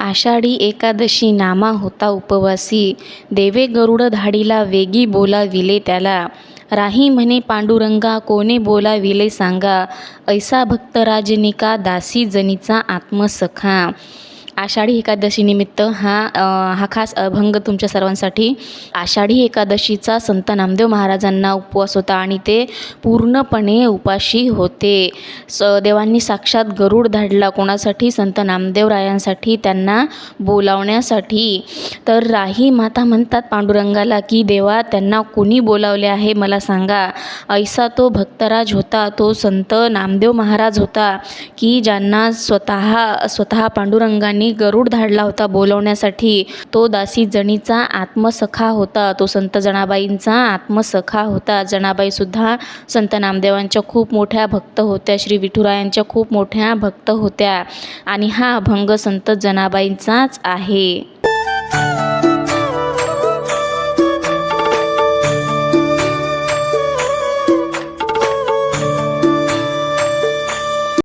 आषाढी एकादशी नामा होता उपवासी. देवे गरुड धाडीला वेगी बोलाविले त्याला. राही म्हणे पांडुरंगा कोणे बोलाविले सांगा. ऐसा भक्तराजनिका दासी जनीचा आत्मसखा. आषाढी एकादशीनिमित्त हा हा खास अभंग तुमच्या सर्वांसाठी. आषाढी एकादशीचा संत नामदेव महाराजांना उपवास होता आणि ते पूर्णपणे उपाशी होते. स देवांनी साक्षात गरुड धाडला कोणासाठी? संत नामदेवरायांसाठी त्यांना बोलावण्यासाठी. तर राही माता म्हणतात पांडुरंगाला की देवा त्यांना कुणी बोलावले आहे मला सांगा. ऐसा तो भक्तराज होता तो संत नामदेव महाराज होता की ज्यांना स्वतः स्वतः पांडुरंगांनी गरुड धाडला होता बोलवण्यासाठी. तो दासी जणीचा आत्मसखा होता तो संत जणाबाईंचा आत्मसखा होता. जनाबाईसुद्धा संत नामदेवांच्या खूप मोठ्या भक्त होत्या श्री विठुरायांच्या खूप मोठ्या भक्त होत्या. आणि हा अभंग संत जनाबाईंचाच आहे.